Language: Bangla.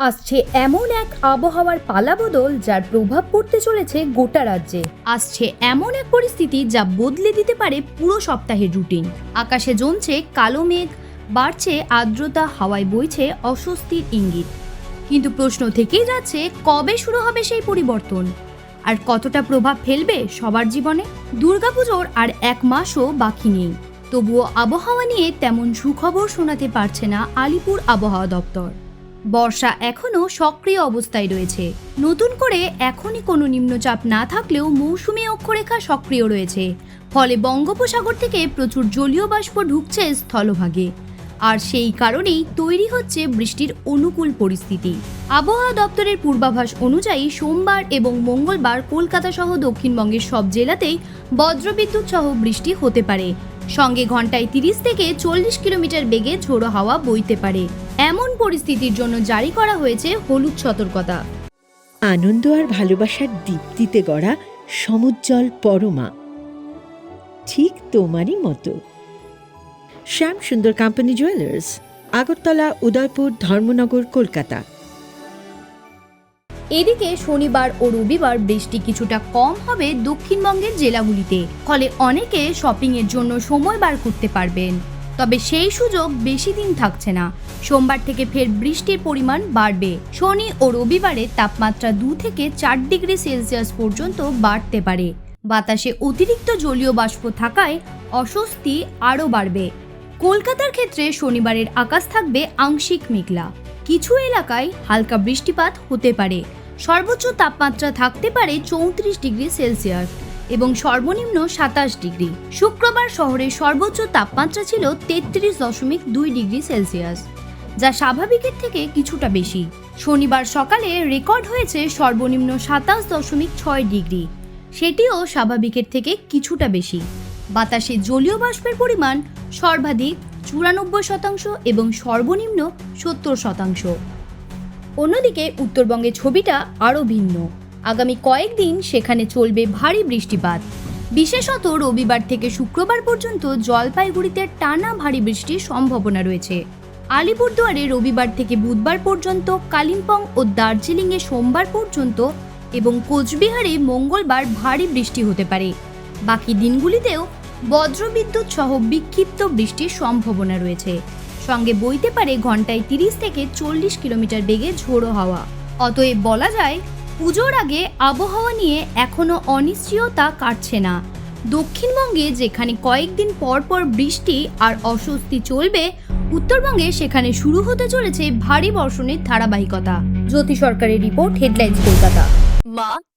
আসছে এমন এক আবহাওয়ার পালাবদল যার প্রভাব পড়তে চলেছে গোটা রাজ্যে। আসছে এমন এক পরিস্থিতি যা বদলে দিতে পারে পুরো সপ্তাহের রুটিন আকাশে জমছে কালো মেঘ, বাড়ছে আর্দ্রতা, হাওয়ায় বইছে অস্বস্তির ইঙ্গিত। কিন্তু প্রশ্ন থেকেই যাচ্ছে, কবে শুরু হবে সেই পরিবর্তন? আর কতটা প্রভাব ফেলবে সবার জীবনে? দুর্গাপুজোর আর এক মাসও বাকি নেই। তবুও আবহাওয়া নিয়ে তেমন সুখবর শোনাতে পারছে না আলিপুর আবহাওয়া দপ্তর। বর্ষা এখনও সক্রিয় অবস্থায় রয়েছে। নতুন করে এখনই কোনো নিম্নচাপ না থাকলেও মৌসুমি অক্ষরেখা সক্রিয় রয়েছে। ফলে বঙ্গোপসাগর থেকে প্রচুর জলীয় বাষ্প ঢুকছে স্থলভাগে। আর সেই কারণেই তৈরি হচ্ছে বৃষ্টির অনুকূল পরিস্থিতি। আবহাওয়া দপ্তরের পূর্বাভাস অনুযায়ী সোমবার এবং মঙ্গলবার কলকাতা সহ দক্ষিণবঙ্গের সব জেলাতেই বজ্রবিদ্যুৎ সহ বৃষ্টি হতে পারে। সঙ্গে ঘন্টায় তিরিশ থেকে চল্লিশ কিলোমিটার বেগে ঝোড়ো হাওয়া বইতে পারে। এমন পরিস্থিতির জন্য জারি করা হয়েছে হলুদ সতর্কতা। আনন্দ আর ভালোবাসার দীপ্তিতে গড়া সমুজ্জ্বল পরমা। ঠিক তোমারই মতো। Shyam Sundar company jewellers Agartala, Udaipur, Dharmanagar, Kolkata. এদিকে শনিবার ও রবিবার বৃষ্টি কিছুটা কম হবে দক্ষিণবঙ্গের জেলাগুলিতে। ফলে অনেকে শপিং এর জন্য সময় বার করতে পারবেন। তবে সেই সুযোগ বেশি দিন থাকছে না। সোমবার থেকে ফের বৃষ্টির পরিমাণ বাড়বে। শনি ও রবিবারে তাপমাত্রা দু থেকে চার ডিগ্রি সেলসিয়াস পর্যন্ত বাড়তে পারে। বাতাসে অতিরিক্ত জলীয় বাষ্প থাকায় অস্বস্তি আরও বাড়বে। কলকাতার ক্ষেত্রে শনিবারের আকাশ থাকবে আংশিক মেঘলা। কিছু এলাকায় হালকা বৃষ্টিপাত হতে পারে। সর্বোচ্চ তাপমাত্রা থাকতে পারে চৌত্রিশ ডিগ্রি সেলসিয়াস এবং সর্বনিম্ন সাতাশ ডিগ্রি। শুক্রবার শহরের সর্বোচ্চ তাপমাত্রা ছিল তেত্রিশ দশমিক দুই ডিগ্রি সেলসিয়াস, যা স্বাভাবিকের থেকে কিছুটা বেশি। শনিবার সকালে রেকর্ড হয়েছে সর্বনিম্ন সাতাশ দশমিক ছয় ডিগ্রি। সেটিও স্বাভাবিকের থেকে কিছুটা বেশি। বাতাসে জলীয় বাষ্পের পরিমাণ সর্বাধিক চুরানব্বই শতাংশ এবং সর্বনিম্ন সত্তর শতাংশ। অন্যদিকে উত্তরবঙ্গের ছবিটা আরও ভিন্ন। আগামী কয়েকদিন সেখানে চলবে ভারী বৃষ্টিপাত। বিশেষত রবিবার থেকে শুক্রবার পর্যন্ত জলপাইগুড়িতে টানা ভারী বৃষ্টির সম্ভাবনা রয়েছে। আলিপুরদুয়ারে রবিবার থেকে বুধবার পর্যন্ত, কালিম্পং ও দার্জিলিংয়ে সোমবার পর্যন্ত এবং কোচবিহারে মঙ্গলবার ভারী বৃষ্টি হতে পারে। বাকি দিনগুলিতেও বজ্রবিদ্যুৎ সহ বিক্ষিপ্ত বৃষ্টির সম্ভাবনা রয়েছে। সঙ্গে বইতে পারে ঘন্টায় তিরিশ থেকে চল্লিশ কিলোমিটার বেগে ঝোড়ো হাওয়া। অতএব বলা যায় পুজোর আগে আবহাওয়া নিয়ে এখনও অনিশ্চয়তা কাটছে না। দক্ষিণবঙ্গে যেখানে কয়েকদিন পর পর বৃষ্টি আর অস্বস্তি চলবে উত্তরবঙ্গে সেখানে শুরু হতে চলেছে ভারী বর্ষণের ধারাবাহিকতা। জ্যোতি সরকারের report headlines Kolkata. Ma,